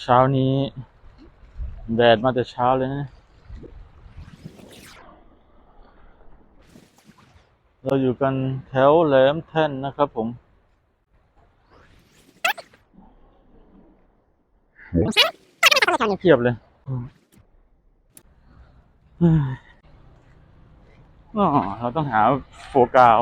เช้านี้แดดมาแต่เช้าเลยนะ เราอยู่กันแถวแหลมแท่นนะครับผม เทียบเลยอ๋อเราต้องหาโฟกาว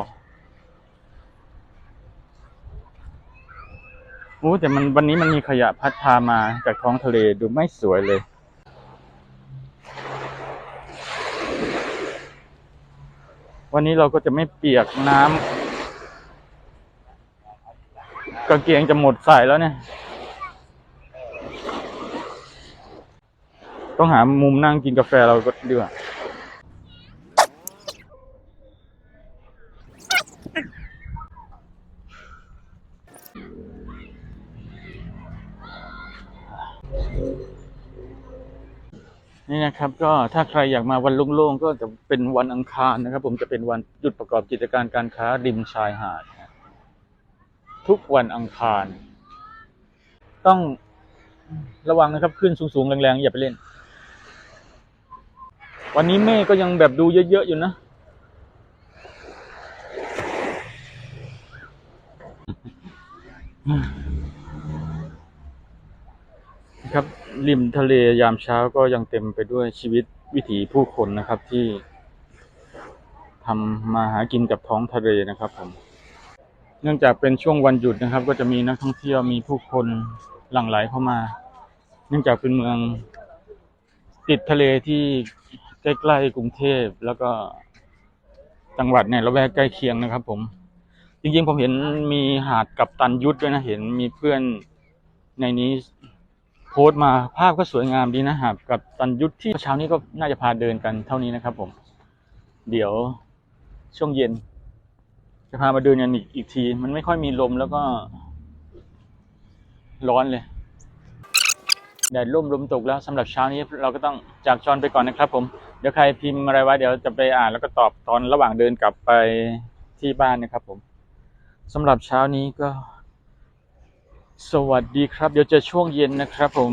โอ้แต่มันวันนี้มันมีขยะพัดพามาจากท้องทะเลดูไม่สวยเลย วันนี้เราก็จะไม่เปียกน้ำกางเกงจะหมดใส่แล้วเนี่ย ต้องหามุมนั่งกินกาแฟเราก็ดีกว่า นี่นะครับก็ถ้าใครอยากมาวันโล่งๆก็จะเป็นวันอังคารนะครับ ผมจะเป็นวันหยุดประกอบกิจการการค้าริมชายหาดทุกวันอังคาร ต้องระวังนะครับขึ้นสูงๆแรงๆอย่าไปเล่น วันนี้เมฆก็ยังแบบดูเยอะๆอยู่นะ ครับริมทะเลยามเช้าก็ยังเต็มไปด้วยชีวิตวิถีผู้คนนะครับที่ทำมาหากินกับท้องทะเลนะครับผม เนื่องจากเป็นช่วงวันหยุดนะครับ ก็จะมีนักท่องเที่ยวมีผู้คนหลั่งไหลเข้ามา เนื่องจากเป็นเมืองติดทะเลที่ใกล้ๆกรุงเทพแล้วก็จังหวัดในละแวกใกล้เคียงนะครับ ผม จริงๆผมเห็นมีหาดกับตันยุทธด้วยนะเห็นมีเพื่อนในนี้ โพสต์มาภาพก็สวยงามดีนะหาดกับตันยุทธที่เช้านี้ก็น่าจะพาเดินกันเท่านี้นะครับ ผม เดี๋ยวช่วงเย็น จะพามาเดินกันอีกอีกที มันไม่ค่อยมีลมแล้วก็ ร้อนเลยแดดร่มลมตกแล้วสำหรับเช้านี้เราก็ต้องจากจอนไปก่อนนะครับผมเดี๋ยวใครพิมพ์อะไรไว้เดี๋ยวจะไปอ่านแล้วก็ตอบตอนระหว่างเดินกลับไปที่บ้านนะครับผมสำหรับเช้านี้ก็ สวัสดีครับ เดี๋ยวเจอช่วงเย็นนะครับผม